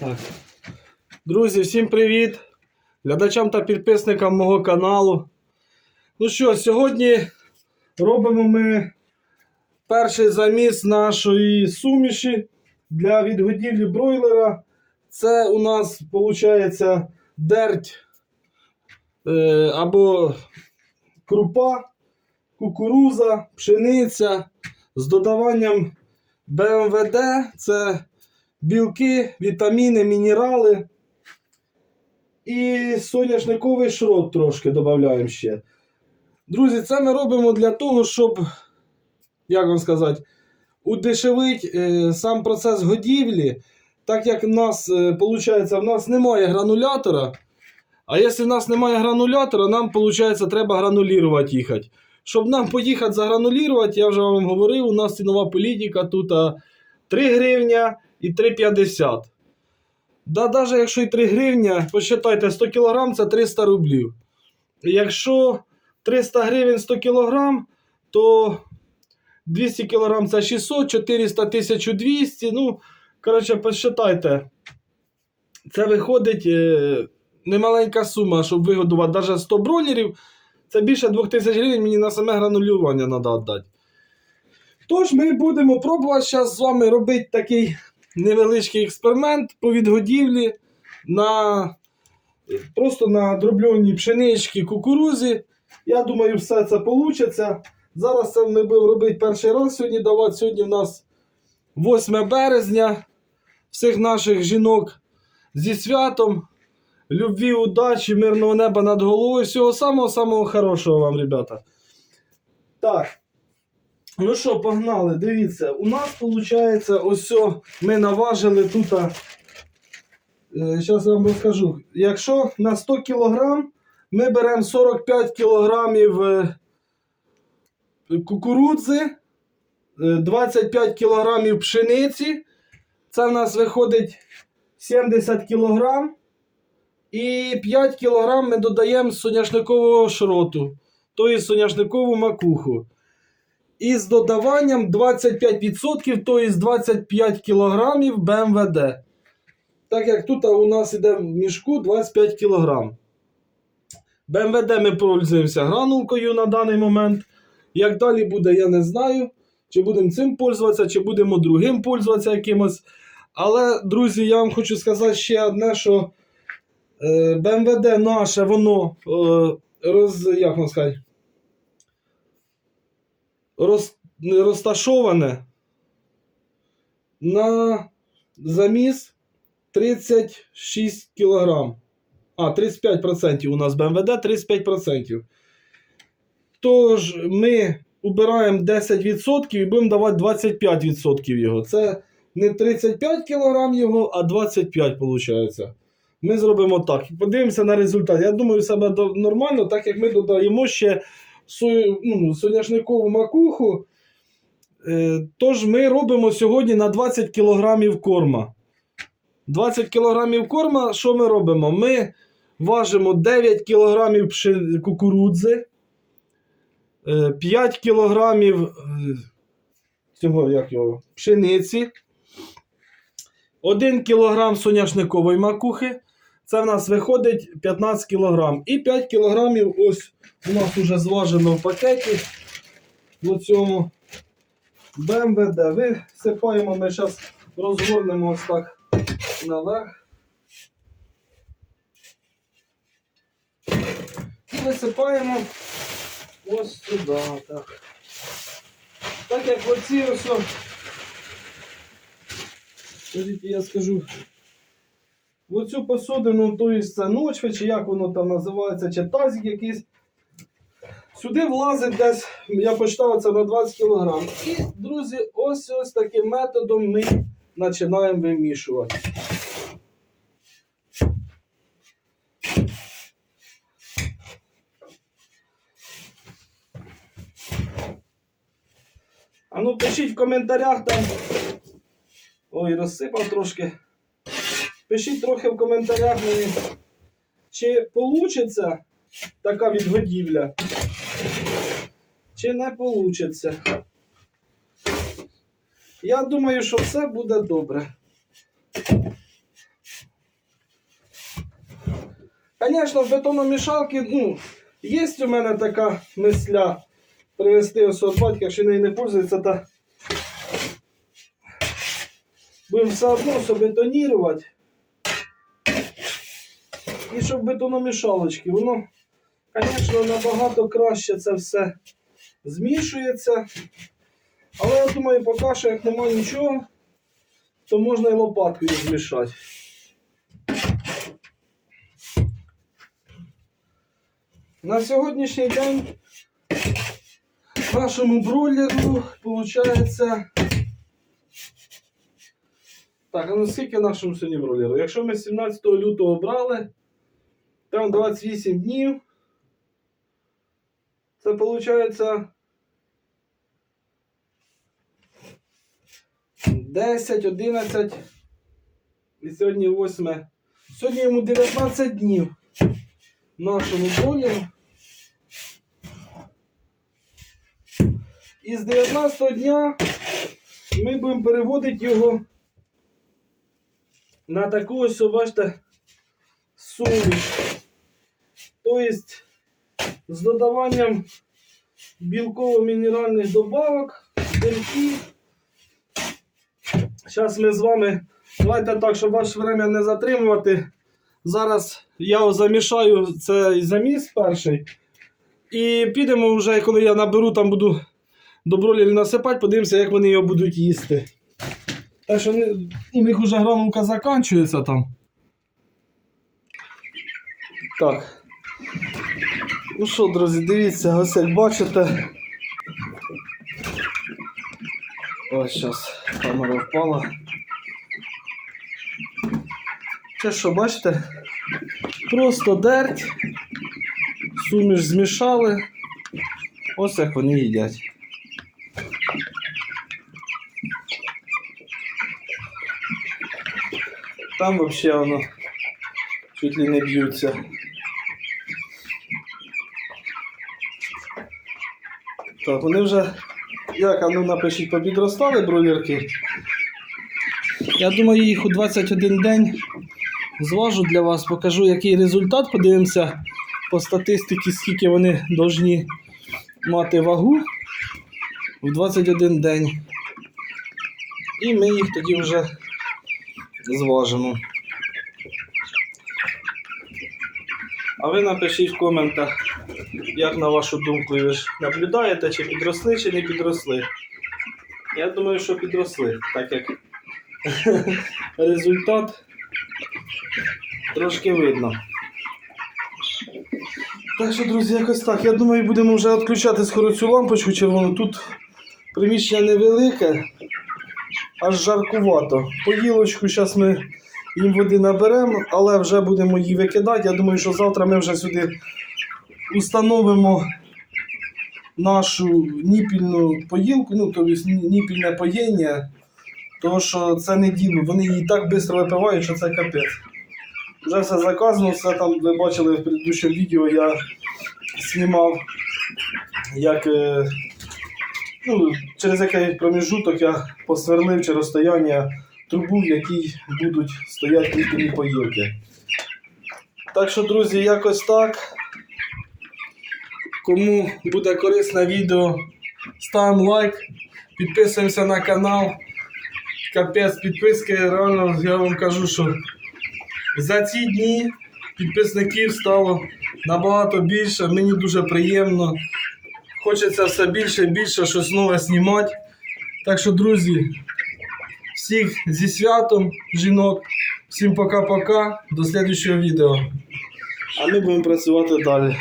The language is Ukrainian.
Так. Друзі, всім привіт! Глядачам та підписникам мого каналу. Ну що, сьогодні робимо ми перший заміс нашої суміші для відгодівлі бройлера. Це у нас виходить дерть е, або крупа, кукуруза, пшениця з додаванням БМВД. Це білки, вітаміни, мінерали. І соняшниковий шрот трошки додаємо ще. Друзі, це ми робимо для того, щоб, як вам сказати, удешевити е, сам процес годівлі. Так як в нас, виходить, в нас немає гранулятора. А якщо в нас немає гранулятора, нам, виходить, треба гранулірувати їхати. Щоб нам поїхати загранулірувати, я вже вам говорив, у нас цінова політика тут 3 гривня і 3,50. Да, навіть якщо і 3 гривня, посчитайте, 100 кг це 300 рублів. Якщо 300 гривень 100 кг, то 200 кг це 600, 400 1200. Ну, коротше, посчитайте. Це виходить е, немаленька сума, щоб вигодувати навіть 100 бройлерів. Це більше 2000 гривень мені на саме гранулювання треба віддати. Тож ми будемо пробувати зараз з вами робити такий невеличкий експеримент по відгодівлі на просто на дробльоній пшенички кукурузі. Я думаю, все це вийде. Зараз це ми будемо робити перший раз сьогодні давати. Сьогодні в нас 8 березня. Всіх наших жінок зі святом. Любві, удачі, мирного неба над головою. Всього самого-самого хорошого вам, ребята. Так. Ну що, погнали, дивіться, у нас виходить, ось ми наважили тут. Зараз я вам розкажу. Якщо на 100 кг ми беремо 45 кг е, кукурудзи, е, 25 кг пшениці, це в нас виходить 70 кг. І 5 кг ми додаємо соняшникового шроту, тобто соняшникову макуху. І з додаванням 25%, тобто 25 кг БМВД. Так як тут у нас йде в мішку 25 кг. БМВД ми пользуємося гранулкою на даний момент. Як далі буде, я не знаю. Чи будемо цим пользуватися, чи будемо другим пользуватися якимось. Але, друзі, я вам хочу сказати ще одне, що е, БМВД наше, воно е, роз, як вам сказати, роз, розташоване на заміс 36 кг. А, 35% у нас БМВД 35%. Тож ми убираємо 10% і будемо давати 25% його. Це не 35 кг його, а 25 виходить. Ми зробимо так. Подивимося на результат. Я думаю, себе нормально, так як ми додаємо ще ну, соняшникову макуху. Е, тож ми робимо сьогодні на 20 кг корма. 20 кг корма, що ми робимо? Ми важимо 9 кг кукурудзи, е, 5 кг е, цього, як його, пшениці, 1 кг соняшникової макухи. Це в нас виходить 15 кг. І 5 кг ось у нас вже зважено в пакеті. В цьому БМВД. Висипаємо, ми зараз розгорнемо ось так наверх. І висипаємо ось сюди. Так, так як оці ось. Скажіть, я скажу. Оцю посудину, то є чи як воно там називається, чи тазик якийсь. Сюди влазить десь, я почитав це на 20 кг. І, друзі, ось ось таким методом ми починаємо вимішувати. А ну пишіть в коментарях там. Ой, розсипав трошки. Пишіть трохи в коментарях мені, чи вийде така відгодівля, чи не вийде. Я думаю, що все буде добре. Звісно, в бетономішалки, ну, є у мене така мисля привезти ось батька, якщо нею не пользується, то будемо все одно все бетонірувати. І щоб бетономішалочки, воно, звісно, набагато краще це все змішується. Але я думаю, поки що як немає нічого, то можна і лопаткою змішати. На сьогоднішній день нашому бройлеру виходить. Так, а ну скільки нашому сьогодні бройлеру? Якщо ми 17 лютого брали, там 28 днів. Це виходить 10, 11. І сьогодні 8. Сьогодні йому 19 днів нашому бройлеру. І з 19 дня ми будемо переводити його на таку ось, бачите, суміш. Тобто з додаванням білково-мінеральних добавок, белків. Зараз ми з вами, давайте так, щоб ваше время не затримувати. Зараз я замішаю цей заміс перший. І підемо вже, коли я наберу, там буду до насипати, подивимося, як вони його будуть їсти. Так що у них вже гранулка закінчується там. Так. Ну що, друзі, дивіться, ось як бачите. Ось зараз камера впала. Це що, бачите? Просто дерть, суміш змішали. Ось як вони їдять. Там взагалі воно чуть ли не б'ються. Так, вони вже, як, а ну напишіть, попідростали бройлерки. Я думаю, їх у 21 день зважу для вас, покажу, який результат. Подивимося по статистиці, скільки вони повинні мати вагу в 21 день. І ми їх тоді вже зважимо. А ви напишіть в коментах, як на вашу думку, ви ж наблюдаєте, чи підросли, чи не підросли. Я думаю, що підросли, так як результат трошки видно. Так що, друзі, якось так. Я думаю, будемо вже відключати скоро цю лампочку червону. Тут приміщення невелике, аж жаркувато. Поїлочку зараз ми їм води наберемо, але вже будемо її викидати. Я думаю, що завтра ми вже сюди установимо нашу ніпільну поїлку, ну, тобто ніпільне поєння. Тому що це не діло, вони її так швидко випивають, що це капець. Вже все заказано, все там ви бачили в предыдущому відео, я знімав, як е, ну, через який проміжуток я посверлив чи розстояння трубу, в якій будуть стояти поїлки. Так що, друзі, якось так. Кому буде корисне відео, ставимо лайк, підписуємося на канал. Капець, підписки, реально, я вам кажу, що за ці дні підписників стало набагато більше. Мені дуже приємно. Хочеться все більше і більше щось нове знімати. Так що, друзі, всіх зі святом, жінок. Всім пока-пока. До слідчого відео. А ми будемо працювати далі.